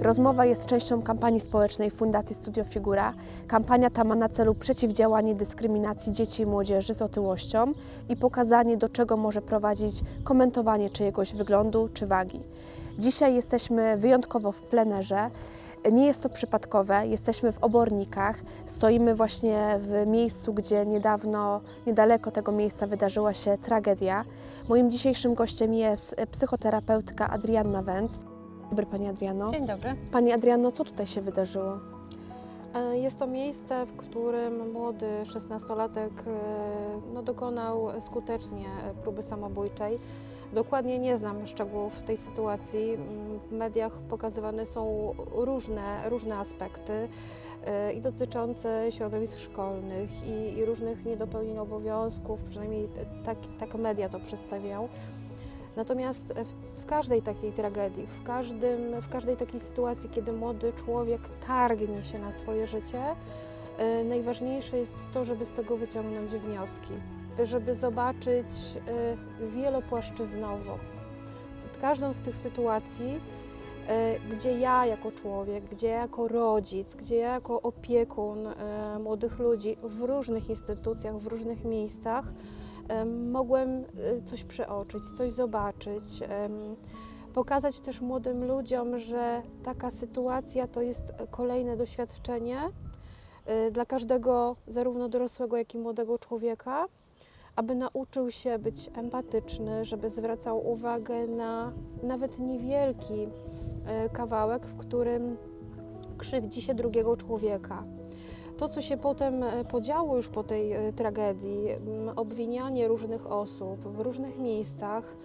Rozmowa jest częścią kampanii społecznej Fundacji Studio Figura. Kampania ta ma na celu przeciwdziałanie dyskryminacji dzieci i młodzieży z otyłością i pokazanie, do czego może prowadzić komentowanie czyjegoś wyglądu czy wagi. Dzisiaj jesteśmy wyjątkowo w plenerze. Nie jest to przypadkowe, jesteśmy w Obornikach, stoimy właśnie w miejscu, gdzie niedawno, niedaleko tego miejsca wydarzyła się tragedia. Moim dzisiejszym gościem jest psychoterapeutka Adrianna Węc. Dobry Pani Adriano. Dzień dobry. Pani Adriano, co tutaj się wydarzyło? E, Jest to miejsce, w którym młody 16-latek e, no, dokonał skutecznie próby samobójczej. Dokładnie nie znam szczegółów tej sytuacji. Mm, W mediach pokazywane są różne, różne aspekty e, i dotyczące środowisk szkolnych i, i różnych niedopełnień obowiązków, przynajmniej tak, tak media to przedstawiają. Natomiast w, w każdej takiej tragedii, w, każdym, w każdej takiej sytuacji, kiedy młody człowiek targnie się na swoje życie, e, najważniejsze jest to, żeby z tego wyciągnąć wnioski, żeby zobaczyć e, wielopłaszczyznowo każdą z tych sytuacji, e, gdzie ja jako człowiek, gdzie ja jako rodzic, gdzie ja jako opiekun e, młodych ludzi w różnych instytucjach, w różnych miejscach em, mogłem coś przeoczyć, coś zobaczyć. Pokazać też młodym ludziom, że taka sytuacja to jest kolejne doświadczenie dla każdego, zarówno dorosłego, jak i młodego człowieka, aby nauczył się być empatyczny, żeby zwracał uwagę na nawet niewielki e, kawałek, w którym krzywdzi się drugiego człowieka. To, co się potem e, podziało już po tej e, tragedii, obwinianie różnych osób w różnych miejscach,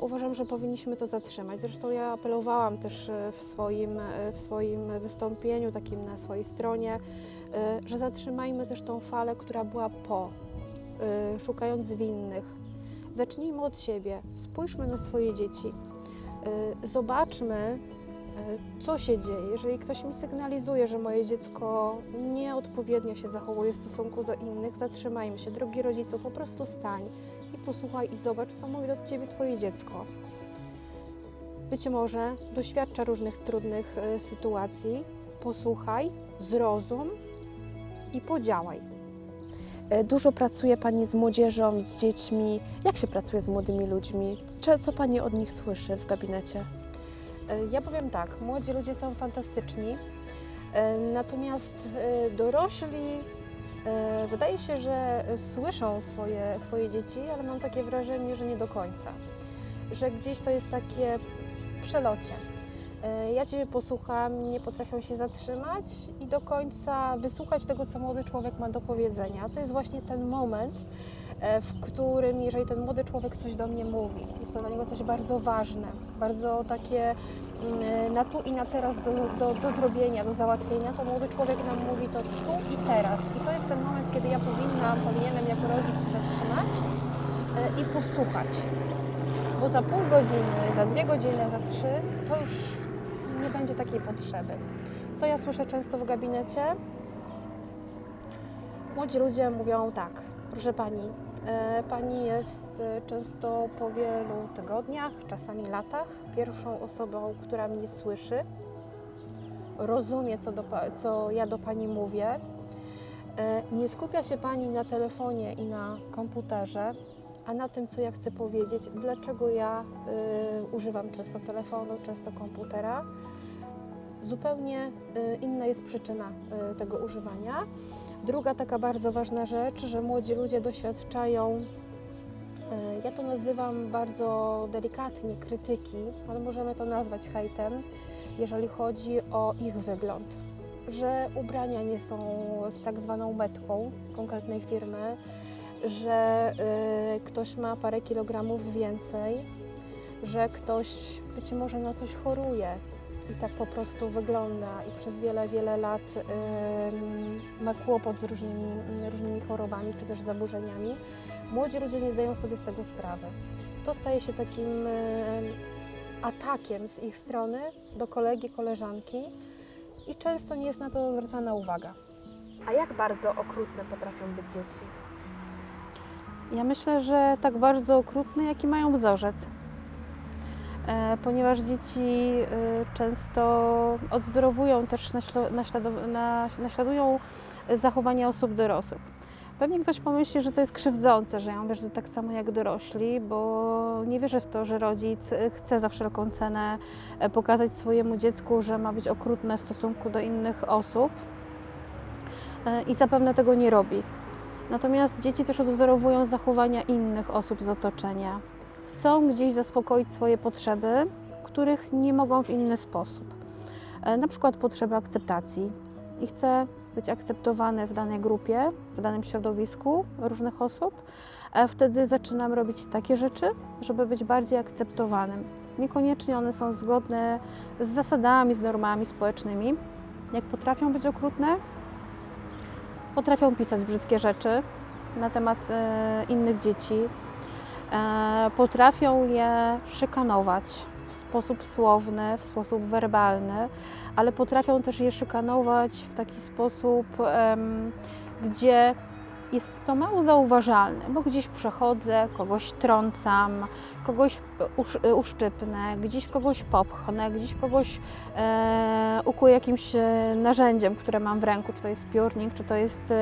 uważam, że powinniśmy to zatrzymać. Zresztą ja apelowałam też w swoim, w swoim wystąpieniu, takim na swojej stronie, że zatrzymajmy też tą falę, która była po, szukając winnych. Zacznijmy od siebie, spójrzmy na swoje dzieci, e, zobaczmy, e, co się dzieje. Jeżeli ktoś mi sygnalizuje, że moje dziecko nieodpowiednio się zachowuje w stosunku do innych, zatrzymajmy się. Drogi rodzicu, po prostu stań i posłuchaj i zobacz, co mówi do ciebie twoje dziecko. Być może doświadcza różnych trudnych sytuacji. Posłuchaj, zrozum i podziałaj. E, Dużo pracuje Pani z młodzieżą, z dziećmi. Jak się pracuje z młodymi ludźmi? Co Pani od nich słyszy w gabinecie? E, Ja powiem tak, młodzi ludzie są fantastyczni, e, natomiast dorośli wydaje się, że słyszą swoje, swoje dzieci, ale mam takie wrażenie, że nie do końca. Że gdzieś to jest takie przelocie. E, Ja Ciebie posłucham, nie potrafią się zatrzymać i do końca wysłuchać tego, co młody człowiek ma do powiedzenia. To jest właśnie ten moment, e, w którym, jeżeli ten młody człowiek coś do mnie mówi, jest to dla niego coś bardzo ważne, bardzo takie mm, na tu i na teraz do, do, do zrobienia, do załatwienia, to młody człowiek nam mówi to tu i teraz. I to jest ten moment, kiedy ja powinnam, powinienem jako rodzic się zatrzymać e, i posłuchać. Bo za pół godziny, za dwie godziny, za trzy, to już nie będzie takiej potrzeby. Co ja słyszę często w gabinecie? Młodzi ludzie mówią tak, proszę pani, e, pani jest e, często po wielu tygodniach, czasami latach, pierwszą osobą, która mnie słyszy, rozumie, co, do, co ja do pani mówię. E, Nie skupia się pani na telefonie i na komputerze, a na tym, co ja chcę powiedzieć, dlaczego ja y, używam często telefonu, często komputera. Zupełnie y, inna jest przyczyna y, tego używania. Druga taka bardzo ważna rzecz, że młodzi ludzie doświadczają, y, ja to nazywam bardzo delikatnie krytyki, ale możemy to nazwać hejtem, jeżeli chodzi o ich wygląd. Że ubrania nie są z tak zwaną metką konkretnej firmy, że y, ktoś ma parę kilogramów więcej, że ktoś być może na coś choruje i tak po prostu wygląda i przez wiele, wiele lat ym, ma kłopot z różnymi, różnymi chorobami czy też zaburzeniami. Młodzi ludzie nie zdają sobie z tego sprawy. To staje się takim y, atakiem z ich strony do kolegi, koleżanki i często nie jest na to zwracana uwaga. A jak bardzo okrutne potrafią być dzieci? Ja myślę, że tak bardzo okrutny, jaki mają wzorzec. E, Ponieważ dzieci e, często odwzorowują też naśladują zachowania osób dorosłych. Pewnie ktoś pomyśli, że to jest krzywdzące, że ja mówię, że tak samo jak dorośli, bo nie wierzę w to, że rodzic e, chce za wszelką cenę pokazać swojemu dziecku, że ma być okrutne w stosunku do innych osób i zapewne tego nie robi. Natomiast dzieci też odwzorowują zachowania innych osób z otoczenia. Chcą gdzieś zaspokoić swoje potrzeby, których nie mogą w inny sposób. E, Na przykład potrzeby akceptacji i chce być akceptowany w danej grupie, w danym środowisku różnych osób. E, Wtedy zaczynam robić takie rzeczy, żeby być bardziej akceptowanym. Niekoniecznie one są zgodne z zasadami, z normami społecznymi. Jak potrafią być okrutne, potrafią pisać brzydkie rzeczy na temat e, innych dzieci, potrafią je szykanować w sposób słowny, w sposób werbalny, ale potrafią też je szykanować w taki sposób, gdzie jest to mało zauważalne, bo gdzieś przechodzę, kogoś trącam, kogoś usz, uszczypnę, gdzieś kogoś popchnę, gdzieś kogoś e, ukuję jakimś e, narzędziem, które mam w ręku, czy to jest piórnik, czy to jest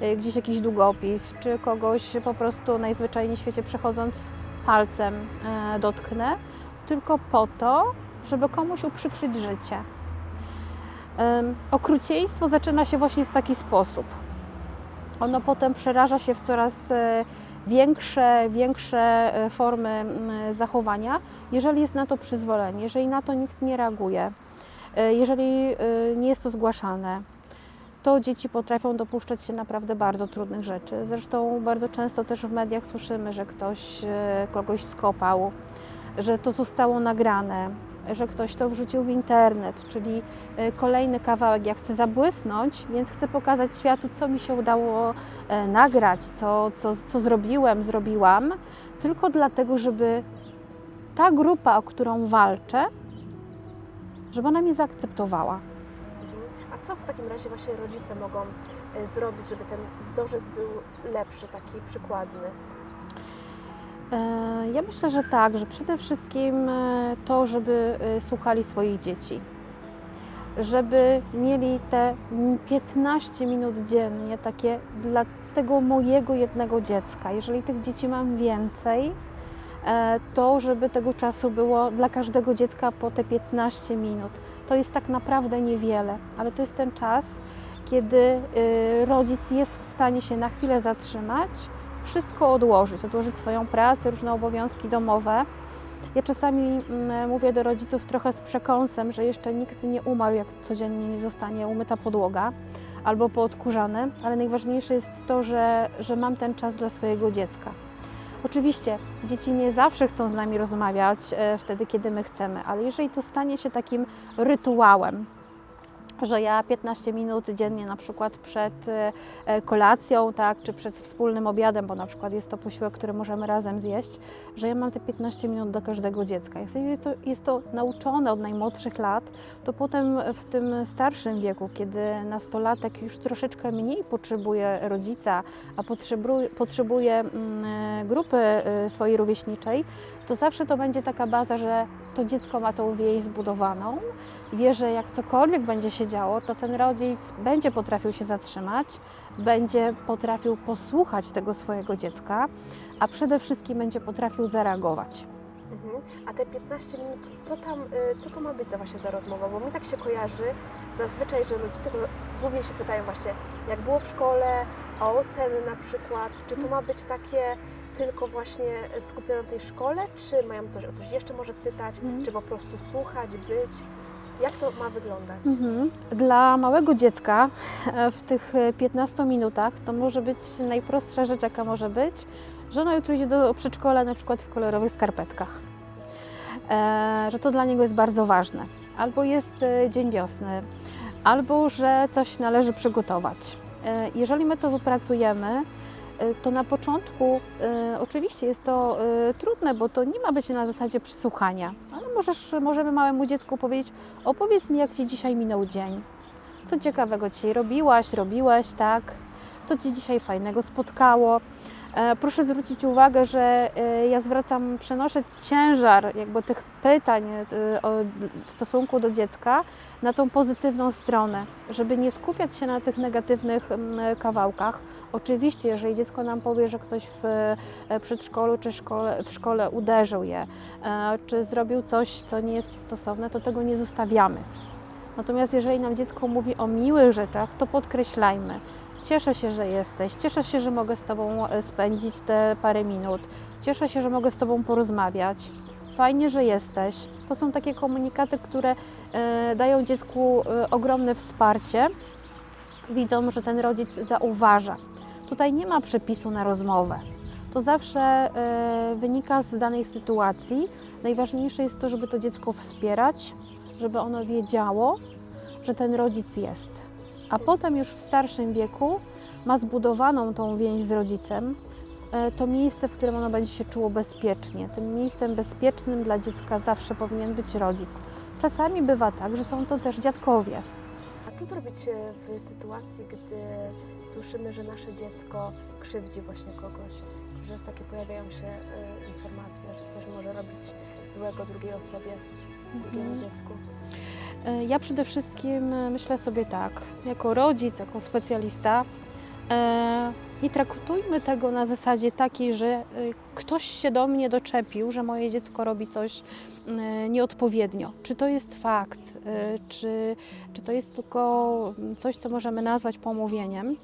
e, gdzieś jakiś długopis, czy kogoś po prostu najzwyczajniej w świecie przechodząc palcem e, dotknę, tylko po to, żeby komuś uprzykrzyć życie. Em, Okrucieństwo zaczyna się właśnie w taki sposób. Ono potem przeraża się w coraz e, większe, większe e, formy zachowania, jeżeli jest na to przyzwolenie, jeżeli na to nikt nie reaguje, e, jeżeli nie jest to zgłaszane, to dzieci potrafią dopuszczać się naprawdę bardzo trudnych rzeczy. Zresztą bardzo często też w mediach słyszymy, że ktoś kogoś skopał, że to zostało nagrane, że ktoś to wrzucił w internet, czyli e, kolejny kawałek. Ja chcę zabłysnąć, więc chcę pokazać światu, co mi się udało e, nagrać, co, co, co zrobiłem, zrobiłam, tylko dlatego, żeby ta grupa, o którą walczę, żeby ona mnie zaakceptowała. A co w takim razie właśnie rodzice mogą e, zrobić, żeby ten wzorzec był lepszy, taki przykładny? E, Ja myślę, że tak, że przede wszystkim e, to, żeby e, słuchali swoich dzieci. Żeby mieli te mm, 15 minut dziennie takie dla tego mojego jednego dziecka. Jeżeli tych dzieci mam więcej, to żeby tego czasu było dla każdego dziecka po te 15 minut. To jest tak naprawdę niewiele, ale to jest ten czas, kiedy rodzic jest w stanie się na chwilę zatrzymać, wszystko odłożyć, odłożyć swoją pracę, różne obowiązki domowe. Ja czasami mm, mówię do rodziców trochę z przekąsem, że jeszcze nikt nie umarł, jak codziennie nie zostanie umyta podłoga albo poodkurzane, ale najważniejsze jest to, że, że mam ten czas dla swojego dziecka. Oczywiście dzieci nie zawsze chcą z nami rozmawiać e, wtedy, kiedy my chcemy, ale jeżeli to stanie się takim rytuałem, że ja 15 minut dziennie na przykład przed e, e, kolacją, tak, czy przed wspólnym obiadem, bo na przykład jest to posiłek, który możemy razem zjeść, że ja mam te 15 minut dla każdego dziecka. Jak jest to, jest to nauczone od najmłodszych lat, to potem w tym starszym wieku, kiedy nastolatek już troszeczkę mniej potrzebuje rodzica, a potrzebuje, potrzebuje mm, grupy e, swojej rówieśniczej, to zawsze to będzie taka baza, że to dziecko ma tą więź zbudowaną, wie, że jak cokolwiek będzie się działo, to ten rodzic będzie potrafił się zatrzymać, będzie potrafił posłuchać tego swojego dziecka, a przede wszystkim będzie potrafił zareagować. Mhm. A te 15 minut, co tam, y, co to ma być za właśnie za rozmowa? Bo mi tak się kojarzy zazwyczaj, że rodzice to głównie się pytają właśnie, jak było w szkole, o oceny na przykład, czy to ma być takie tylko właśnie skupione na tej szkole, czy mają coś o coś jeszcze może pytać, Mhm. czy po prostu słuchać, być? Jak to ma wyglądać? Mhm. Dla małego dziecka e, w tych e, 15 minutach to może być najprostsza rzecz, jaka może być, że ono jutro idzie do przedszkola na przykład w kolorowych skarpetkach. E, że to dla niego jest bardzo ważne. Albo jest e, dzień wiosny, albo że coś należy przygotować. E, jeżeli my to wypracujemy, e, to na początku oczywiście jest to trudne, bo to nie ma być na zasadzie przysłuchania, możesz, możemy małemu dziecku powiedzieć, opowiedz mi, jak Ci dzisiaj minął dzień. Co ciekawego dzisiaj robiłaś, robiłeś, tak? Co Ci dzisiaj fajnego spotkało? E, Proszę zwrócić uwagę, że e, ja zwracam, przenoszę ciężar jakby tych pytań e, w stosunku do dziecka na tą pozytywną stronę, żeby nie skupiać się na tych negatywnych kawałkach. Oczywiście, jeżeli dziecko nam powie, że ktoś w przedszkolu czy szkole, w szkole uderzył je, czy zrobił coś, co nie jest stosowne, to tego nie zostawiamy. Natomiast jeżeli nam dziecko mówi o miłych rzeczach, to podkreślajmy. Cieszę się, że jesteś, cieszę się, że mogę z Tobą e, spędzić te parę minut, cieszę się, że mogę z Tobą porozmawiać. Fajnie, że jesteś. To są takie komunikaty, które e, dają dziecku e, ogromne wsparcie. Widzą, że ten rodzic zauważa. Tutaj nie ma przepisu na rozmowę. To zawsze wynika z danej sytuacji. Najważniejsze jest to, żeby to dziecko wspierać, żeby ono wiedziało, że ten rodzic jest. A potem już w starszym wieku ma zbudowaną tą więź z rodzicem, e, to miejsce, w którym ono będzie się czuło bezpiecznie. Tym miejscem bezpiecznym dla dziecka zawsze powinien być rodzic. Czasami bywa tak, że są to też dziadkowie. A co zrobić e, w sytuacji, gdy słyszymy, że nasze dziecko krzywdzi właśnie kogoś, że takie pojawiają się e, informacje, że coś może robić złego drugiej osobie, drugiemu Mhm. dziecku? E, Ja przede wszystkim e, myślę sobie tak, jako rodzic, jako specjalista, e, nie traktujmy tego na zasadzie takiej, że ktoś się do mnie doczepił, że moje dziecko robi coś nieodpowiednio. Czy to jest fakt, czy, czy to jest tylko coś, co możemy nazwać pomówieniem?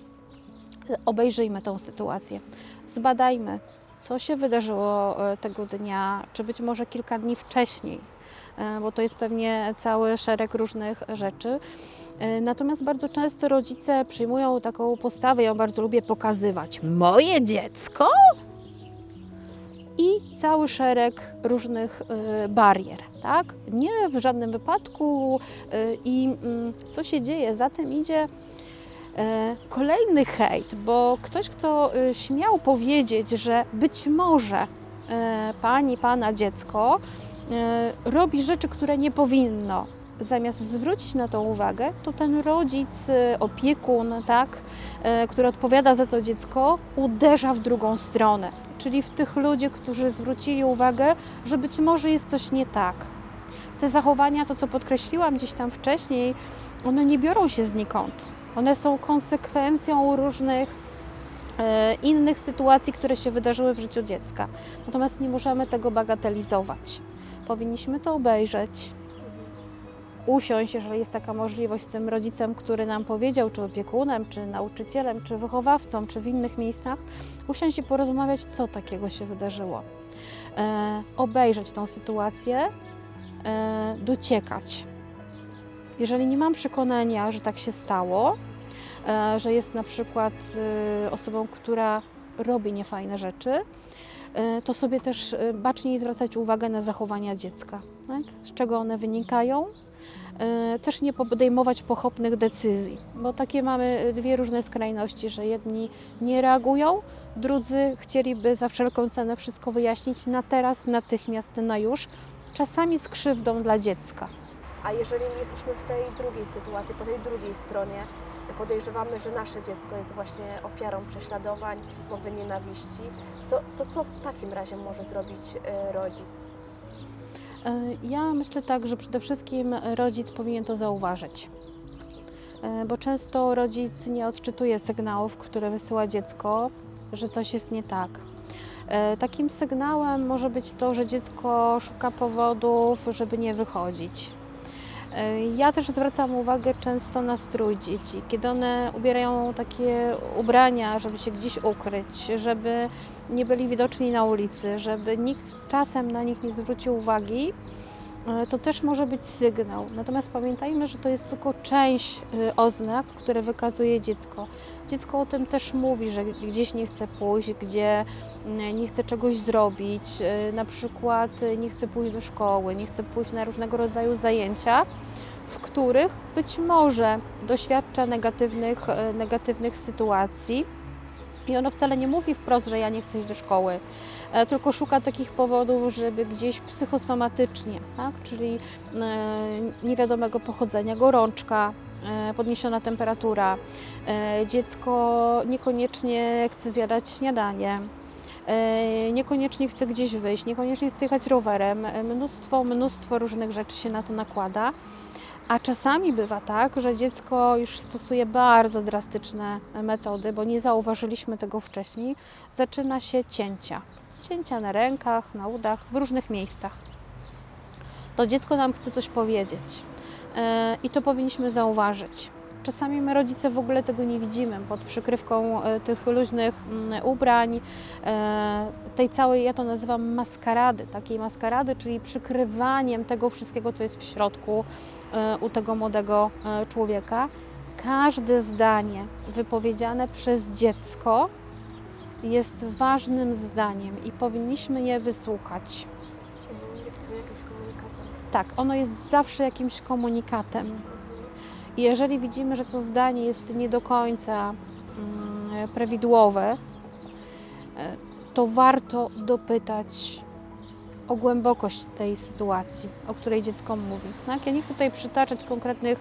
Obejrzyjmy tą sytuację, zbadajmy, co się wydarzyło tego dnia, czy być może kilka dni wcześniej bo to jest pewnie cały szereg różnych rzeczy. E, Natomiast bardzo często rodzice przyjmują taką postawę, ją bardzo lubię pokazywać. Moje dziecko? I cały szereg różnych e, barier, tak? Nie w żadnym wypadku. e, I mm, co się dzieje? Za tym idzie e, kolejny hejt, bo ktoś, kto e, śmiał powiedzieć, że być może e, pani, pana dziecko e, robi rzeczy, które nie powinno. Zamiast zwrócić na to uwagę, to ten rodzic, e, opiekun, tak, e, który odpowiada za to dziecko, uderza w drugą stronę, czyli w tych ludzi, którzy zwrócili uwagę, że być może jest coś nie tak. Te zachowania, to co podkreśliłam gdzieś tam wcześniej, one nie biorą się znikąd. One są konsekwencją różnych e, innych sytuacji, które się wydarzyły w życiu dziecka. Natomiast nie możemy tego bagatelizować. Powinniśmy to obejrzeć, usiąść, jeżeli jest taka możliwość, z tym rodzicem, który nam powiedział, czy opiekunem, czy nauczycielem, czy wychowawcą, czy w innych miejscach, usiąść i porozmawiać, co takiego się wydarzyło. E, obejrzeć tą sytuację, e, dociekać. Jeżeli nie mam przekonania, że tak się stało, e, że jest na przykład e, osobą, która robi niefajne rzeczy, to sobie też e, baczniej zwracać uwagę na zachowania dziecka, tak? z czego one wynikają. E, Też nie podejmować pochopnych decyzji, bo takie mamy dwie różne skrajności, że jedni nie reagują, drudzy chcieliby za wszelką cenę wszystko wyjaśnić na teraz, natychmiast, na już, czasami z krzywdą dla dziecka. A jeżeli my jesteśmy w tej drugiej sytuacji, po tej drugiej stronie, podejrzewamy, że nasze dziecko jest właśnie ofiarą prześladowań, mowy nienawiści, co, to co w takim razie może zrobić e, rodzic? E, Ja myślę tak, że przede wszystkim rodzic powinien to zauważyć, E, bo często rodzic nie odczytuje sygnałów, które wysyła dziecko, że coś jest nie tak. Takim sygnałem może być to, że dziecko szuka powodów, żeby nie wychodzić. E, Ja też zwracam uwagę często na strój dzieci, kiedy one ubierają takie ubrania, żeby się gdzieś ukryć, żeby nie byli widoczni na ulicy, żeby nikt czasem na nich nie zwrócił uwagi, to też może być sygnał. Natomiast pamiętajmy, że to jest tylko część e, oznak, które wykazuje dziecko. Dziecko o tym też mówi, że gdzieś nie chce pójść, gdzie mm, nie chce czegoś zrobić, e, na przykład e, nie chce pójść do szkoły, nie chce pójść na różnego rodzaju zajęcia, w których być może doświadcza negatywnych, e, negatywnych sytuacji. I ono wcale nie mówi wprost, że ja nie chcę iść do szkoły, e, tylko szuka takich powodów, żeby gdzieś psychosomatycznie, tak? czyli e, niewiadomego pochodzenia, gorączka, e, podniesiona temperatura, dziecko niekoniecznie chce zjadać śniadanie, niekoniecznie chce gdzieś wyjść, niekoniecznie chce jechać rowerem. Mnóstwo, mnóstwo różnych rzeczy się na to nakłada. A czasami bywa tak, że dziecko już stosuje bardzo drastyczne metody, bo nie zauważyliśmy tego wcześniej. Zaczyna się cięcia. Cięcia na rękach, na udach, w różnych miejscach. To dziecko nam chce coś powiedzieć e, i to powinniśmy zauważyć. Czasami my rodzice w ogóle tego nie widzimy pod przykrywką e, tych luźnych mm, ubrań, e, tej całej, ja to nazywam maskarady, takiej maskarady, czyli przykrywaniem tego wszystkiego, co jest w środku u tego młodego e, człowieka. Każde zdanie wypowiedziane przez dziecko jest ważnym zdaniem i powinniśmy je wysłuchać. Jest pewnie jakimś komunikatem. Tak, ono jest zawsze jakimś komunikatem. I jeżeli widzimy, że to zdanie jest nie do końca mm, prawidłowe, e, to warto dopytać o głębokość tej sytuacji, o której dziecko mówi. Tak? Ja nie chcę tutaj przytaczać konkretnych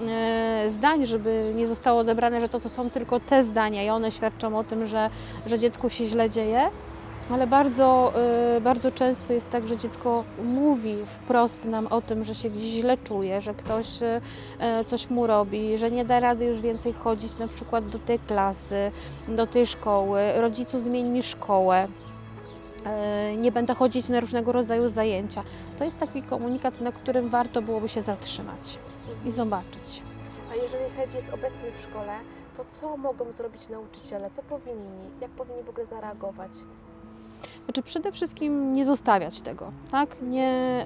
e, zdań, żeby nie zostało odebrane, że to, to są tylko te zdania i one świadczą o tym, że, że dziecku się źle dzieje, ale bardzo, y, bardzo często jest tak, że dziecko mówi wprost nam o tym, że się gdzieś źle czuje, że ktoś y, y, coś mu robi, że nie da rady już więcej chodzić na przykład do tej klasy, do tej szkoły, rodzicu zmień mi szkołę. Y, Nie będę chodzić na różnego rodzaju zajęcia. To jest taki komunikat, na którym warto byłoby się zatrzymać i zobaczyć. A jeżeli hejt jest obecny w szkole, to co mogą zrobić nauczyciele? Co powinni? Jak powinni w ogóle zareagować? Znaczy przede wszystkim nie zostawiać tego, tak? Nie,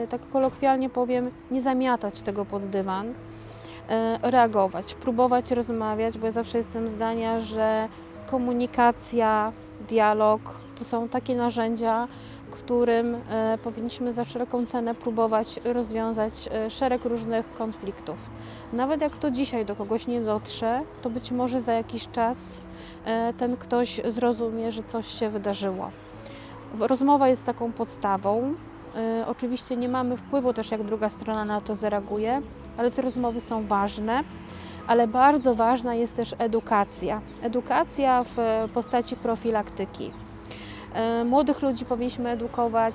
yy, tak kolokwialnie powiem, nie zamiatać tego pod dywan, yy, reagować, próbować rozmawiać, bo ja zawsze jestem zdania, że komunikacja, dialog to są takie narzędzia, którym e, powinniśmy za wszelką cenę próbować rozwiązać e, szereg różnych konfliktów. Nawet jak to dzisiaj do kogoś nie dotrze, to być może za jakiś czas e, ten ktoś zrozumie, że coś się wydarzyło. Rozmowa jest taką podstawą. Oczywiście nie mamy wpływu też, jak druga strona na to zareaguje, ale te rozmowy są ważne. Ale bardzo ważna jest też edukacja. Edukacja w postaci profilaktyki. E, Młodych ludzi powinniśmy edukować,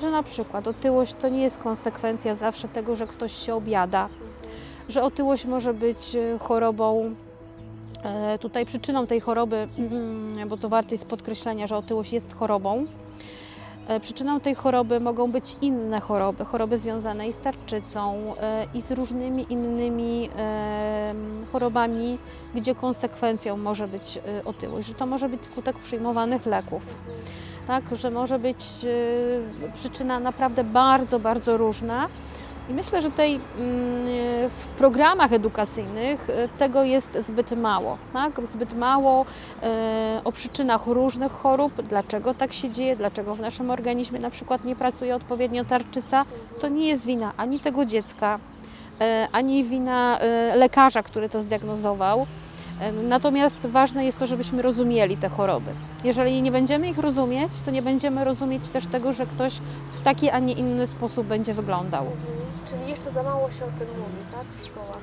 że na przykład otyłość to nie jest konsekwencja zawsze tego, że ktoś się objada, że otyłość może być e, chorobą. e, Tutaj przyczyną tej choroby, mm, bo to warte jest podkreślenia, że otyłość jest chorobą. E, Przyczyną tej choroby mogą być inne choroby, choroby związane i z tarczycą, e, i z różnymi innymi chorobami, gdzie konsekwencją może być e, otyłość, że to może być skutek przyjmowanych leków, tak, że może być przyczyna naprawdę bardzo, bardzo różna. I myślę, że tej, mm, w programach edukacyjnych e, tego jest zbyt mało. Tak? Zbyt mało e, o przyczynach różnych chorób, dlaczego tak się dzieje, dlaczego w naszym organizmie na przykład nie pracuje odpowiednio tarczyca. To nie jest wina ani tego dziecka, e, ani wina lekarza, który to zdiagnozował. Natomiast ważne jest to, żebyśmy rozumieli te choroby. Jeżeli nie będziemy ich rozumieć, to nie będziemy rozumieć też tego, że ktoś w taki, a nie inny sposób będzie wyglądał. Czyli jeszcze za mało się o tym mówi, tak? W szkołach.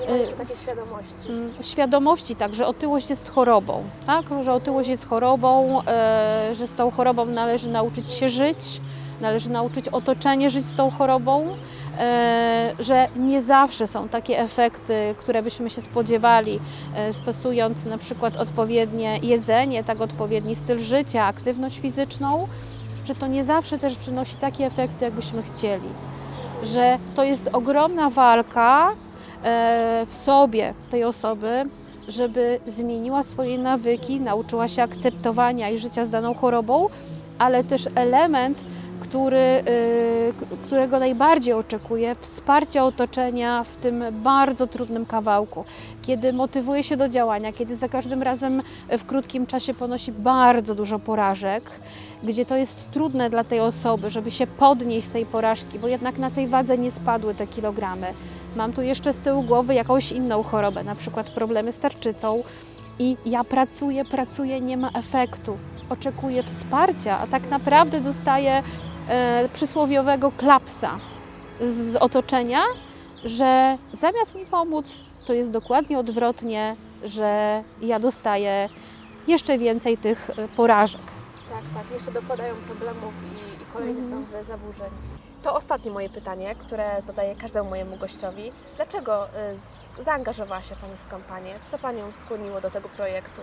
Nie ma jeszcze takiej świadomości. Mm, świadomości tak, że otyłość jest chorobą, tak? że otyłość jest chorobą, e, że z tą chorobą należy nauczyć się żyć, należy nauczyć otoczenie żyć z tą chorobą, e, że nie zawsze są takie efekty, które byśmy się spodziewali, e, stosując na przykład odpowiednie jedzenie, tak odpowiedni styl życia, aktywność fizyczną, że to nie zawsze też przynosi takie efekty, jakbyśmy chcieli. Że to jest ogromna walka e, w sobie tej osoby, żeby zmieniła swoje nawyki, nauczyła się akceptowania i życia z daną chorobą, ale też element, który, y, którego najbardziej oczekuje, wsparcia otoczenia w tym bardzo trudnym kawałku, kiedy motywuje się do działania, kiedy za każdym razem w krótkim czasie ponosi bardzo dużo porażek, gdzie to jest trudne dla tej osoby, żeby się podnieść z tej porażki, bo jednak na tej wadze nie spadły te kilogramy. Mam tu jeszcze z tyłu głowy jakąś inną chorobę, na przykład problemy z tarczycą i ja pracuję, pracuję, nie ma efektu. Oczekuję wsparcia, a tak naprawdę dostaję przysłowiowego klapsa z otoczenia, że zamiast mi pomóc, to jest dokładnie odwrotnie, że ja dostaję jeszcze więcej tych e, porażek. Tak, tak. Jeszcze dokładają problemów i, i kolejnych tam zaburzeń. To ostatnie moje pytanie, które zadaję każdemu mojemu gościowi. Dlaczego z, zaangażowała się Pani w kampanię? Co Panią skłoniło do tego projektu?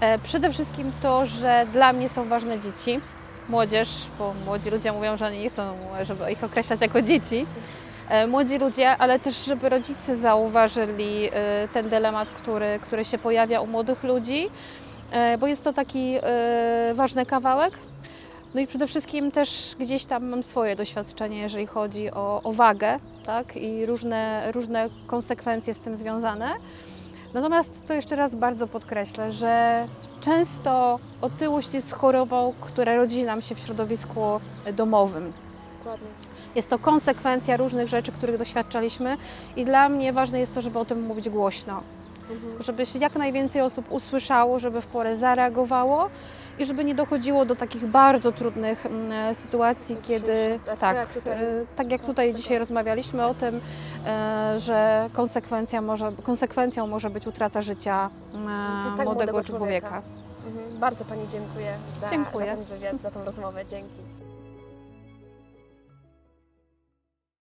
E, Przede wszystkim to, że dla mnie są ważne dzieci, młodzież, bo młodzi ludzie mówią, że oni nie chcą, żeby ich określać jako dzieci. E, Młodzi ludzie, ale też, żeby rodzice zauważyli e, ten dylemat, który, który się pojawia u młodych ludzi, e, bo jest to taki ważny kawałek. No i przede wszystkim też gdzieś tam mam swoje doświadczenie, jeżeli chodzi o, o wagę tak? i różne, różne konsekwencje z tym związane. Natomiast to jeszcze raz bardzo podkreślę, że często otyłość jest chorobą, która rodzi nam się w środowisku domowym. Dokładnie. Jest to konsekwencja różnych rzeczy, których doświadczaliśmy i dla mnie ważne jest to, żeby o tym mówić głośno, Mhm. żeby się jak najwięcej osób usłyszało, żeby w porę zareagowało i żeby nie dochodziło do takich bardzo trudnych mm, sytuacji, Jak kiedy dzisiejszy- tak tak, jak tutaj e, tak jak tutaj dzisiaj rozmawialiśmy o tym, e, że konsekwencja może, konsekwencją może być utrata życia e, To tak młodego młodego człowieka. Mhm. Bardzo Pani dziękuję za, Dziękuję. za ten wywiad, za tą rozmowę. Dzięki.